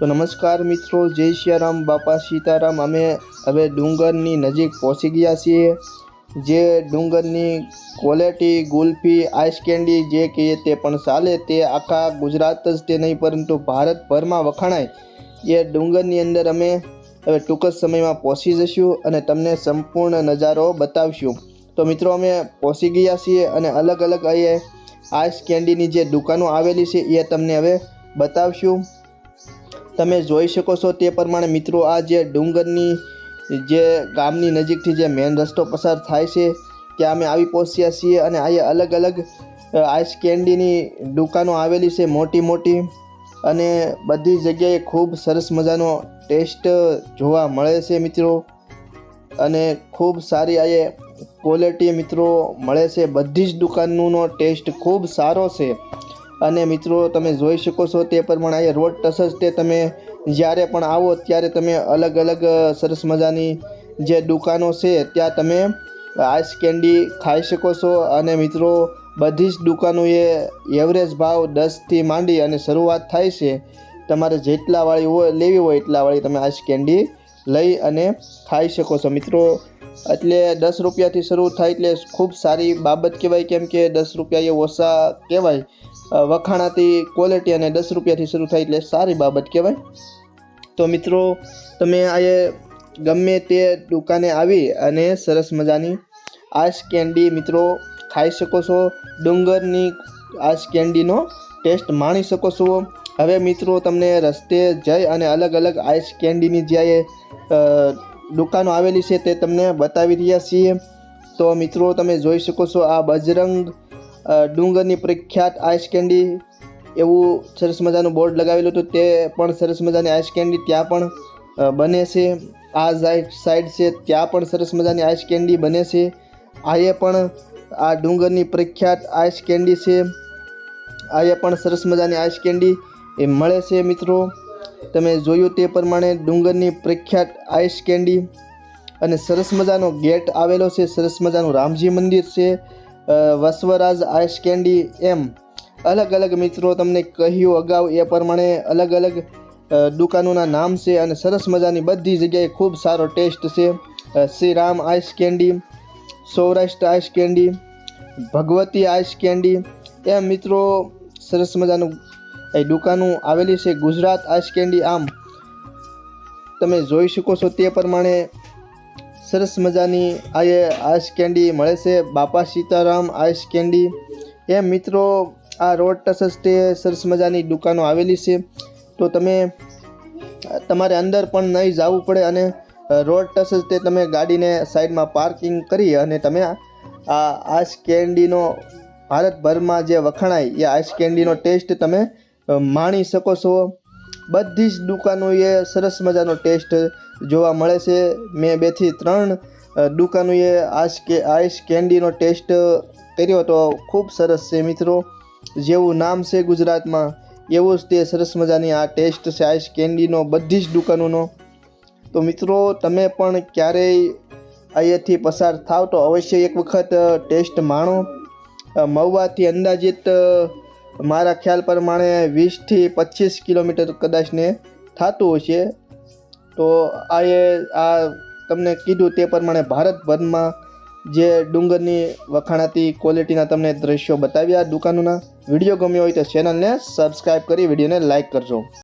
તો નમસ્કાર મિત્રો, જય સિયારામ બાપા સીતારામ. અમે હવે ડુંગરની નજીક પહોંચી ગયા છીએ, જે ડુંગરની ક્વોલિટી ગુલ્ફી આઈસ કેન્ડી જે કહીએ તે પણ ચાલે તે આખા ગુજરાત જ તે નહીં, પરંતુ ભારતભરમાં વખણાય. એ ડુંગરની અંદર અમે હવે ટૂંક જ સમયમાં પહોંચી જશું અને તમને સંપૂર્ણ નજારો બતાવશું. તો મિત્રો, અમે પહોંચી ગયા છીએ અને અલગ અલગ અહીંયા આઈસ કેન્ડીની જે દુકાનો આવેલી છે એ તમને હવે બતાવશું. તમે જોઈ શકો છો તે પ્રમાણે મિત્રો આ જે ડુંગરની જે ગામની નજીકથી જે મેઇન રસ્તો પસાર થાય છે, ત્યાં અમે આવી પહોંચ્યા છીએ અને અહીંયા અલગ અલગ આઈસ કેન્ડીની દુકાનો આવેલી છે મોટી મોટી અને બધી જગ્યાએ ખૂબ સરસ મજાનો ટેસ્ટ જોવા મળે છે મિત્રો. અને ખૂબ સારી આ ક્વોલિટી મિત્રો મળે છે. બધી જ દુકાનનો ટેસ્ટ ખૂબ સારો છે. અને મિત્રો, તમે જોઈ શકો છો તે પ્રમાણે અહીંયા રોડ ટચ તે તમે જ્યારે પણ આવો ત્યારે તમે અલગ અલગ સરસ મજાની જે દુકાનો છે ત્યાં તમે આઈસ કેન્ડી ખાઈ શકો છો. અને મિત્રો, બધી જ દુકાનોએ એવરેજ ભાવ દસથી માંડી અને શરૂઆત થાય છે. તમારે જેટલાવાળી હોય, લેવી હોય એટલાવાળી તમે આઈસ કેન્ડી લઈ અને ખાઈ શકો છો મિત્રો. એટલે દસ રૂપિયાથી શરૂ થાય એટલે ખૂબ સારી બાબત કહેવાય, કેમ કે દસ રૂપિયા એ ઓછા કહેવાય. વખાણાતી ક્વોલિટી અને દસ રૂપિયાથી શરૂ થાય એટલે સારી બાબત કહેવાય. તો મિત્રો, તમે આ ગમે તે દુકાને આવી અને સરસ મજાની આઈસ કેન્ડી મિત્રો ખાઈ શકો છો. ડુંગરની આઈસ કેન્ડીનો ટેસ્ટ માણી શકો છો. હવે મિત્રો, તમને રસ્તે જઈ અને અલગ અલગ આઈસ કેન્ડીની જે દુકાનો આવેલી છે તે તમને બતાવી રહ્યા છીએ. તો મિત્રો, તમે જોઈ શકો છો આ બજરંગ ડુંગરની પ્રખ્યાત આઈસ કેન્ડી એવું સરસ મજાનું બોર્ડ લગાવેલું હતું. તે પણ સરસ મજાની આઈસ કેન્ડી ત્યાં પણ બને છે. આ સાઈડ છે, ત્યાં પણ સરસ મજાની આઈસ કેન્ડી બને છે. આયે પણ, આ ડુંગરની પ્રખ્યાત આઈસ કેન્ડી છે. આયે પણ સરસ મજાની આઈસ કેન્ડી એ મળે છે, મિત્રો. તમે જોયું તે પ્રમાણે ડુંગરની પ્રખ્યાત આઈસ કેન્ડી અને સરસ મજાનો ગેટ આવેલો છે. સરસ મજાનું રામજી મંદિર છે. વસવરાજ આઈસ કેન્ડી એમ. અલગ અલગ મિત્રો તમને કહ્યું અગાઉ એ પ્રમાણે અલગ અલગ દુકાનોના નામ છે અને સરસ મજાની બધી જગ્યાએ ખૂબ સારો ટેસ્ટ છે. Shri Ram ice candy, Saurashtra ice candy, Bhagwati ice candy એમ મિત્રો સરસ મજાનું એ દુકાનો આવેલી છે ગુજરાત આઈસ કેન્ડી આમ. તમે જોઈ શકો છો તે પ્રમાણે સરસ મજાની આ એ આઈસ કેન્ડી મળે છે. બાપા સીતારામ આઈસ કેન્ડી. એમ મિત્રો, આ રોડ ટસસ્ટે સરસ મજાની દુકાનો આવેલી છે. તો તમે તમારે અંદર પણ નહીં જવું પડે અને રોડ ટસસ્ટે તમે ગાડીને સાઈડમાં પાર્કિંગ કરી અને તમે આ આઈસ કેન્ડીનો ભારતભરમાં જે વખણાય, એ આઈસ કેન્ડીનો ટેસ્ટ તમે માણી શકો છો. બધી જ દુકાનોએ સરસ મજાનો ટેસ્ટ જોવા મળે છે. મેં બેથી ત્રણ દુકાનોએ આઈસ કે, આઈસ કેન્ડીનો ટેસ્ટ કર્યો હતો ખૂબ સરસ છે મિત્રો. જેવું નામ છે ગુજરાતમાં, એવું જ તે સરસ મજાની આ ટેસ્ટ છે આઈસ કેન્ડીનો, બધી જ દુકાનોનો. તો મિત્રો, તમે પણ ક્યારેય અહીંયાથી પસાર થાવ તો અવશ્ય એક વખત ટેસ્ટ માણો. મવવાથી અંદાજિત મારા ખ્યાલ પ્રમાણે વીસથી પચીસ કિલોમીટર કદાચ ને થતું હશે. તો આ એ આ તમને કીધું તે પ્રમાણે ભારતભરમાં જે ડુંગરની વખાણાતી ક્વોલિટીના તમને દ્રશ્યો બતાવ્યા દુકાનોના. વીડિયો ગમ્યો હોય તો ચેનલને સબસ્ક્રાઈબ કરી, વિડીયોને લાઇક કરજો.